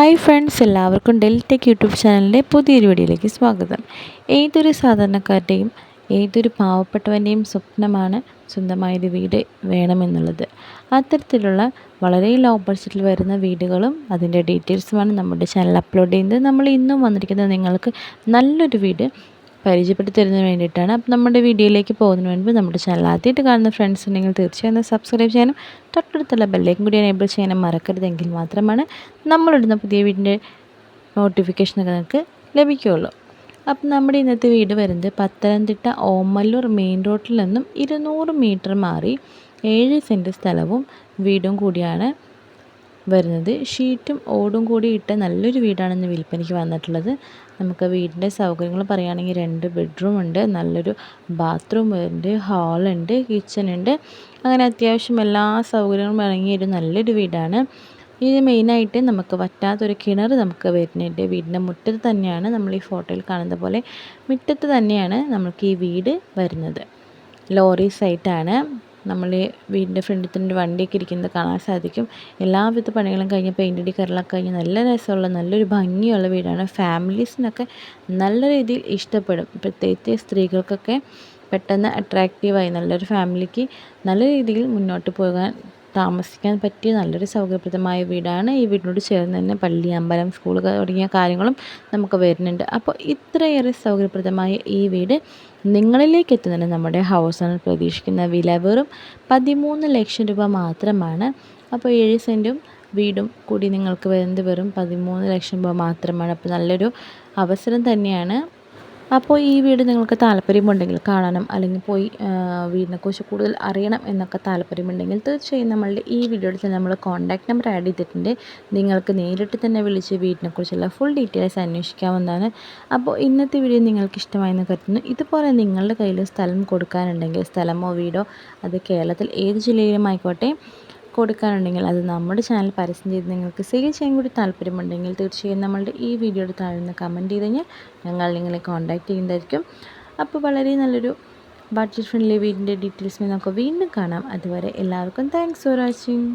Hi friends എല്ലാവർക്കും Deltech YouTube ചാനലിന്റെ പുതിയൊരു വീഡിയോയിലേക്ക് സ്വാഗതം. ഏതൊരു സാധാരണക്കാരുടെയും ഏതൊരു പാവപ്പെട്ടവന്റെയും സ്വപ്നമാണ് സ്വന്തമായൊരു വീട് വേണമെന്നുള്ളത്. അത്തരത്തിലുള്ള വളരെ ലോ ബഡ്ജറ്റിൽ വരുന്ന വീടുകളും അതിന്റെ ഡീറ്റെയിൽസുമാണ് നമ്മുടെ ചാനൽ അപ്ലോഡ് ചെയ്യുന്നത്. നമ്മൾ ഇന്നും വന്നിരിക്കുന്നത് നിങ്ങൾക്ക് നല്ലൊരു വീട് പരിചയപ്പെടുത്തി തരുന്നതിന് വേണ്ടിയിട്ടാണ്. അപ്പം നമ്മുടെ വീഡിയോയിലേക്ക് പോകുന്നതിന് മുൻപ് നമ്മുടെ ചാനൽ ആദ്യമായിട്ട് കാണുന്ന ഫ്രണ്ട്സ് ഉണ്ടെങ്കിൽ തീർച്ചയായും സബ്സ്ക്രൈബ് ചെയ്യാനും തൊട്ടടുത്തുള്ള ബെല്ലേക്കും കൂടി എനേബിൾ ചെയ്യാനും മറക്കരുതെങ്കിൽ മാത്രമാണ് നമ്മളിടുന്ന പുതിയ വീടിന്റെ നോട്ടിഫിക്കേഷനൊക്കെ നിങ്ങൾക്ക് ലഭിക്കുകയുള്ളൂ. അപ്പം നമ്മുടെ ഇന്നത്തെ വീട് വരുന്നത് പത്തനംതിട്ട ഓമല്ലൂർ മെയിൻ റോഡിൽ നിന്നും ഇരുന്നൂറ് മീറ്റർ മാറി ഏഴ് സെന്റ് സ്ഥലവും വീടും കൂടിയാണ്. വരുന്നത്. ഷീറ്റും ഓടും കൂടി ഇട്ട നല്ലൊരു വീടാണ് ഇന്ന് വിൽപ്പനയ്ക്ക് വന്നിട്ടുള്ളത്. നമുക്ക് വീടിന്റെ സൗകര്യങ്ങൾ പറയുകയാണെങ്കിൽ രണ്ട് ബെഡ്റൂം ഉണ്ട് നല്ലൊരു ബാത്റൂം ഉണ്ട് ഹാളുണ്ട് കിച്ചൺ ഉണ്ട്. അങ്ങനെ അത്യാവശ്യം എല്ലാ സൗകര്യങ്ങളും ഇറങ്ങിയൊരു നല്ലൊരു വീടാണ്. ഇത് മെയിനായിട്ട് നമുക്ക് വറ്റാത്തൊരു കിണർ നമുക്ക് വരുന്നുണ്ട്. വീടിന്റെ മുറ്റത്ത് തന്നെയാണ് നമ്മൾ ഈ ഫോട്ടോയിൽ കാണുന്ന പോലെ മുറ്റത്ത് തന്നെയാണ് നമുക്ക് ഈ വീട് വരുന്നത്. ലോറി സൈറ്റാണ്. നമ്മൾ വീടിന്റെ ഫ്രണ്ടിൽ തന്നെ വണ്ടിയൊക്കെ ഇരിക്കുന്നത് കാണാൻ സാധിക്കും. എല്ലാവിധ പണികളും കഴിഞ്ഞ് പെയിന്റ് അടി കരളൊക്കെ കഴിഞ്ഞ് നല്ല രസമുള്ള നല്ലൊരു ഭംഗിയുള്ള വീടാണ്. ഫാമിലീസിനൊക്കെ നല്ല രീതിയിൽ ഇഷ്ടപ്പെടും. പ്രത്യേകിച്ച് സ്ത്രീകൾക്കൊക്കെ പെട്ടെന്ന് അട്രാക്റ്റീവായി നല്ലൊരു ഫാമിലിക്ക് നല്ല രീതിയിൽ മുന്നോട്ട് പോകാൻ താമസിക്കാൻ പറ്റിയ നല്ലൊരു സൗകര്യപ്രദമായ വീടാണ്. ഈ വീടിനോട് ചേർന്ന് തന്നെ പള്ളി അമ്പലം സ്കൂൾ തുടങ്ങിയ കാര്യങ്ങളും നമുക്ക് വരുന്നുണ്ട്. അപ്പോൾ ഇത്രയേറെ സൗകര്യപ്രദമായ ഈ വീട് നിങ്ങളിലേക്ക് എത്തുന്നതിന് നമ്മുടെ ഹൗസ് ഓണർ പ്രതീക്ഷിക്കുന്ന വില. വെറും പതിമൂന്ന് ലക്ഷം രൂപ മാത്രമാണ്. അപ്പോൾ ഏഴ് സെന്റും വീടും കൂടി നിങ്ങൾക്ക് വരുന്നത് വെറും പതിമൂന്ന് ലക്ഷം രൂപ മാത്രമാണ്. അപ്പോൾ നല്ലൊരു അവസരം തന്നെയാണ്. അപ്പോൾ ഈ വീട് നിങ്ങൾക്ക് താല്പര്യമുണ്ടെങ്കിൽ കാണണം അല്ലെങ്കിൽ പോയി വീടിനെക്കുറിച്ച് കൂടുതൽ അറിയണം എന്നൊക്കെ താല്പര്യമുണ്ടെങ്കിൽ തീർച്ചയായും നമ്മളുടെ ഈ വീഡിയോയിൽ തന്നെ നമ്മൾ കോൺടാക്ട് നമ്പർ ആഡ് ചെയ്തിട്ടുണ്ട്. നിങ്ങൾക്ക് നേരിട്ട് തന്നെ വിളിച്ച് വീടിനെക്കുറിച്ചുള്ള ഫുൾ ഡീറ്റെയിൽസ് അന്വേഷിക്കാവുന്നതാണ്. അപ്പോൾ ഇന്നത്തെ വീഡിയോ നിങ്ങൾക്ക് ഇഷ്ടമായെന്ന് കരുതുന്നു. ഇതുപോലെ നിങ്ങളുടെ കയ്യിൽ സ്ഥലം കൊടുക്കാനുണ്ടെങ്കിൽ സ്ഥലമോ വീടോ അത് കേരളത്തിൽ ഏത് ജില്ലയിലും ആയിക്കോട്ടെ കൊടുക്കാനുണ്ടെങ്കിൽ അത് നമ്മുടെ ചാനൽ പരസ്യം ചെയ്ത് നിങ്ങൾക്ക് സെയിൽ ചെയ്യാൻ കൂടി താല്പര്യമുണ്ടെങ്കിൽ തീർച്ചയായും നമ്മളുടെ ഈ വീഡിയോയുടെ താഴെ കമന്റ് ചെയ്ത് കഴിഞ്ഞാൽ ഞങ്ങൾ നിങ്ങളെ കോൺടാക്റ്റ് ചെയ്യുന്നതായിരിക്കും. അപ്പോൾ വളരെ നല്ലൊരു ബഡ്ജറ്റ് ഫ്രണ്ട്ലി വീടിന്റെ ഡീറ്റെയിൽസ് നമുക്ക് വീണ്ടും കാണാം. അതുവരെ എല്ലാവർക്കും താങ്ക്സ് ഫോർ വാച്ചിങ്